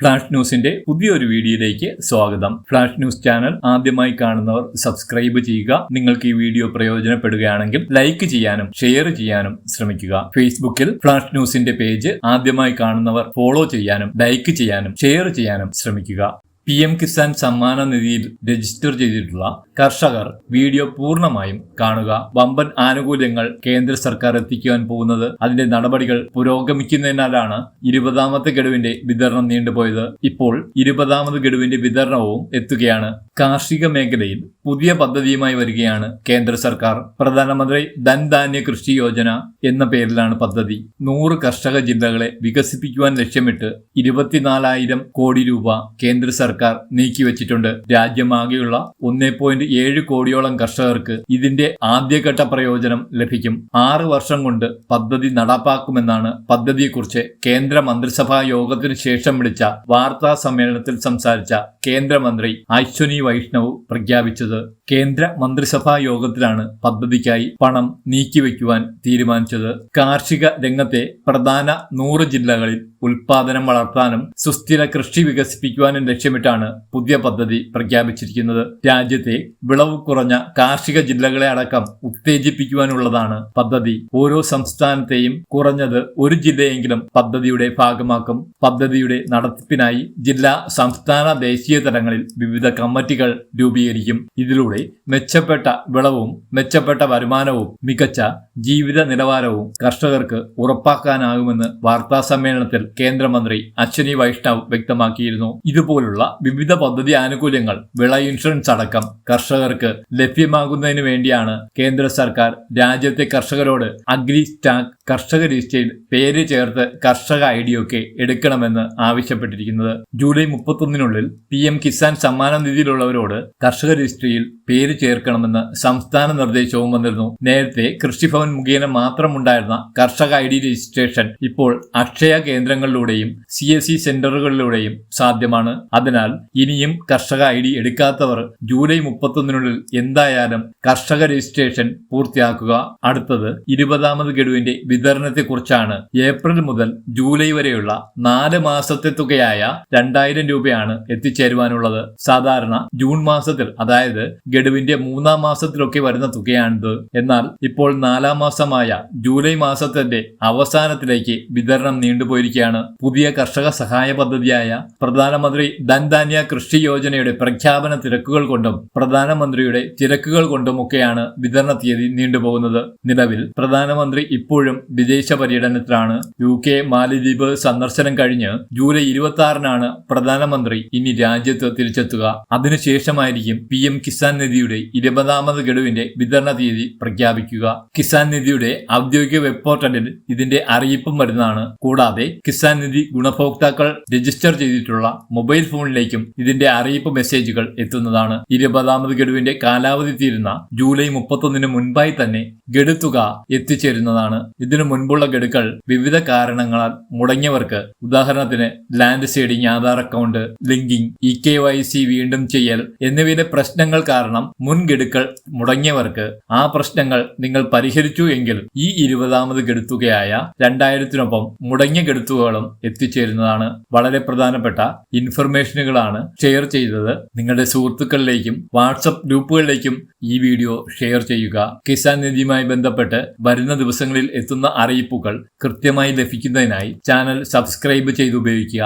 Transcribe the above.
Flash ന്യൂസിന്റെ പുതിയൊരു വീഡിയോയിലേക്ക് സ്വാഗതം. ഫ്ലാഷ് ന്യൂസ് ചാനൽ ആദ്യമായി കാണുന്നവർ സബ്സ്ക്രൈബ് ചെയ്യുക. നിങ്ങൾക്ക് ഈ വീഡിയോ പ്രയോജനപ്പെടുകയാണെങ്കിൽ ലൈക്ക് ചെയ്യാനും ഷെയർ ചെയ്യാനും ശ്രമിക്കുക. ഫേസ്ബുക്കിൽ ഫ്ലാഷ് ന്യൂസിന്റെ പേജ് ആദ്യമായി കാണുന്നവർ ഫോളോ ചെയ്യാനും ലൈക്ക് ചെയ്യാനും ഷെയർ ചെയ്യാനും ശ്രമിക്കുക. പി എം കിസാൻ സമ്മാന നിധിയിൽ രജിസ്റ്റർ ചെയ്തിട്ടുള്ള കർഷകർ വീഡിയോ പൂർണമായും കാണുക. വമ്പൻ ആനുകൂല്യങ്ങൾ കേന്ദ്ര സർക്കാർ എത്തിക്കുവാൻ പോകുന്നത്. അതിന്റെ നടപടികൾ പുരോഗമിക്കുന്നതിനാലാണ് ഇരുപതാമത്തെ ഗഡുവിന്റെ വിതരണം നീണ്ടുപോയത്. ഇപ്പോൾ ഇരുപതാമത് ഗഡുവിന്റെ വിതരണവും എത്തുകയാണ്. കാർഷിക മേഖലയിൽ പുതിയ പദ്ധതിയുമായി വരികയാണ് കേന്ദ്ര സർക്കാർ. പ്രധാനമന്ത്രി ധൻധാന്യ കൃഷി യോജന എന്ന പേരിലാണ് പദ്ധതി. നൂറ് കർഷക ജില്ലകളെ വികസിപ്പിക്കുവാൻ ലക്ഷ്യമിട്ട് ഇരുപത്തിനാലായിരം കോടി രൂപ കേന്ദ്ര സർക്കാർ നീക്കിവച്ചിട്ടുണ്ട്. രാജ്യമാകെയുള്ള ഒന്നേ പോയിന്റ് ഏഴ് കോടിയോളം കർഷകർക്ക് ഇതിന്റെ ആദ്യഘട്ട പ്രയോജനം ലഭിക്കും. ആറ് വർഷം കൊണ്ട് പദ്ധതി നടപ്പാക്കുമെന്നാണ് പദ്ധതിയെക്കുറിച്ച് കേന്ദ്ര മന്ത്രിസഭാ യോഗത്തിന് ശേഷം വിളിച്ച വാർത്താ സമ്മേളനത്തിൽ സംസാരിച്ച കേന്ദ്രമന്ത്രി അശ്വനി വൈഷ്ണവ് പ്രഖ്യാപിച്ചത്. കേന്ദ്ര മന്ത്രിസഭാ യോഗത്തിലാണ് പദ്ധതിക്കായി പണം നീക്കിവെക്കുവാൻ തീരുമാനിച്ചത്. കാർഷിക രംഗത്തെ പ്രധാന നൂറ് ജില്ലകളിൽ ഉൽപാദനം വളർത്താനും സുസ്ഥിര കൃഷി വികസിപ്പിക്കുവാനും ലക്ഷ്യമിട്ടാണ് പുതിയ പദ്ധതി പ്രഖ്യാപിച്ചിരിക്കുന്നത്. രാജ്യത്തെ വിളവ് കുറഞ്ഞ കാർഷിക ജില്ലകളെ അടക്കം ഉത്തേജിപ്പിക്കുവാനുള്ളതാണ് പദ്ധതി. ഓരോ സംസ്ഥാനത്തെയും കുറഞ്ഞത് ഒരു ജില്ലയെങ്കിലും പദ്ധതിയുടെ ഭാഗമാക്കും. പദ്ധതിയുടെ നടത്തിപ്പിനായി ജില്ലാ സംസ്ഥാന ദേശീയ തലങ്ങളിൽ വിവിധ കമ്മിറ്റികൾ രൂപീകരിക്കും. ഇതിലൂടെ മെച്ചപ്പെട്ട വിളവും മെച്ചപ്പെട്ട വരുമാനവും മികച്ച ജീവിത നിലവാരവും കർഷകർക്ക് ഉറപ്പാക്കാനാകുമെന്ന് വാർത്താ സമ്മേളനത്തിൽ കേന്ദ്രമന്ത്രി അശ്വനി വൈഷ്ണവ് വ്യക്തമാക്കിയിരുന്നു. ഇതുപോലുള്ള വിവിധ പദ്ധതി ആനുകൂല്യങ്ങൾ വിള ഇൻഷുറൻസ് അടക്കം കർഷകർക്ക് ലഭ്യമാകുന്നതിന് വേണ്ടിയാണ് കേന്ദ്ര സർക്കാർ രാജ്യത്തെ കർഷകരോട് അഗ്രി സ്റ്റാക്ക് കർഷക രജിസ്റ്ററിൽ പേര് ചേർത്ത് കർഷക ഐ ഒക്കെ എടുക്കണമെന്ന് ആവശ്യപ്പെട്ടിരിക്കുന്നത്. ജൂലൈ മുപ്പത്തൊന്നിനുള്ളിൽ പി എം കിസാൻ സമ്മാന നിധിയിലുള്ളവരോട് കർഷക രജിസ്ട്രിയിൽ പേര് ചേർക്കണമെന്ന് സംസ്ഥാന നിർദ്ദേശവും വന്നിരുന്നു. നേരത്തെ കൃഷിഭവൻ മുഖേന മാത്രമുണ്ടായിരുന്ന കർഷക ഐ ഡി രജിസ്ട്രേഷൻ ഇപ്പോൾ അക്ഷയ കേന്ദ്രങ്ങളിലൂടെയും സി എസ് സി സെന്ററുകളിലൂടെയും സാധ്യമാണ്. അതിനാൽ ഇനിയും കർഷക ഐ ഡി എടുക്കാത്തവർ ജൂലൈ മുപ്പത്തൊന്നിനുള്ളിൽ എന്തായാലും കർഷക രജിസ്ട്രേഷൻ പൂർത്തിയാക്കുക. അടുത്തത് ഇരുപതാമത് ഗഡുവിന്റെ വിതരണത്തെക്കുറിച്ചാണ്. ഏപ്രിൽ മുതൽ ജൂലൈ വരെയുള്ള നാല് മാസത്തെ തുകയായ രണ്ടായിരം രൂപയാണ് എത്തിച്ചേരുവാനുള്ളത്. സാധാരണ ജൂൺ മാസത്തിൽ അതായത് ഗഡുവിന്റെ മൂന്നാം മാസത്തിലൊക്കെ വരുന്ന തുകയാണിത്. എന്നാൽ ഇപ്പോൾ നാലാം മാസമായ ജൂലൈ മാസത്തിന്റെ അവസാനത്തിലേക്ക് വിതരണം നീണ്ടുപോയിരിക്കുകയാണ്. പുതിയ കർഷക സഹായ പദ്ധതിയായ പ്രധാനമന്ത്രി ധൻധാന്യ കൃഷി യോജനയുടെ പ്രഖ്യാപന തിരക്കുകൾ കൊണ്ടും പ്രധാനമന്ത്രിയുടെ തിരക്കുകൾ കൊണ്ടുമൊക്കെയാണ് വിതരണ തീയതി നീണ്ടുപോകുന്നത്. നിലവിൽ പ്രധാനമന്ത്രി ഇപ്പോഴും വിദേശ പര്യടനത്തിലാണ്. യു കെ മാലിദ്വീപ് സന്ദർശനം കഴിഞ്ഞ് ജൂലൈ ഇരുപത്തി ആറിനാണ് പ്രധാനമന്ത്രി ഇനി രാജ്യത്ത് തിരിച്ചെത്തുക. അതിനുശേഷമായിരിക്കും പി എം കിസാൻ നിധിയുടെ ഇരുപതാമത് ഗഡുവിന്റെ വിതരണ തീയതി പ്രഖ്യാപിക്കുക. കിസാൻ നിധിയുടെ ഔദ്യോഗിക വെബ് പോർട്ടലിൽ ഇതിന്റെ അറിയിപ്പും വരുന്നതാണ്. കൂടാതെ കിസാൻ നിധി ഗുണഭോക്താക്കൾ രജിസ്റ്റർ ചെയ്തിട്ടുള്ള മൊബൈൽ ഫോണിലേക്കും ഇതിന്റെ അറിയിപ്പ് മെസ്സേജുകൾ എത്തുന്നതാണ്. ഇരുപതാമത് ഗഡുവിന്റെ കാലാവധി തീരുന്ന ജൂലൈ മുപ്പത്തൊന്നിന് മുൻപായി തന്നെ ഗഡു തുക എത്തിച്ചേരുന്നതാണ്. ഇതിനു മുൻപുള്ള ഗഡുക്കൾ വിവിധ കാരണങ്ങളാൽ മുടങ്ങിയവർക്ക് ഉദാഹരണത്തിന് land seeding Aadhaar account linking E K Y C വീണ്ടും ചെയ്യൽ എന്നിവയിലെ പ്രശ്നങ്ങൾ കാരണം മുൻ ഗഡുക്കൾ മുടങ്ങിയവർക്ക് ആ പ്രശ്നങ്ങൾ നിങ്ങൾ പരിഹരിച്ചു എങ്കിൽ ഈ ഇരുപതാമത് ഗഡുത്തുകയായ രണ്ടായിരത്തിനൊപ്പം മുടങ്ങിയ ഗഡുത്തുകകളും എത്തിച്ചേരുന്നതാണ്. വളരെ പ്രധാനപ്പെട്ട ഇൻഫർമേഷനുകളാണ് ഷെയർ ചെയ്തത്. നിങ്ങളുടെ സുഹൃത്തുക്കളിലേക്കും വാട്സപ്പ് ഗ്രൂപ്പുകളിലേക്കും ഈ വീഡിയോ ഷെയർ ചെയ്യുക. കിസാൻ നിധിയുമായി ബന്ധപ്പെട്ട് വരുന്ന ദിവസങ്ങളിൽ എത്തുന്ന അറിയിപ്പുകൾ കൃത്യമായി ലഭിക്കുന്നതിനായി ചാനൽ സബ്സ്ക്രൈബ് ചെയ്ത് ഉപയോഗിക്കുക.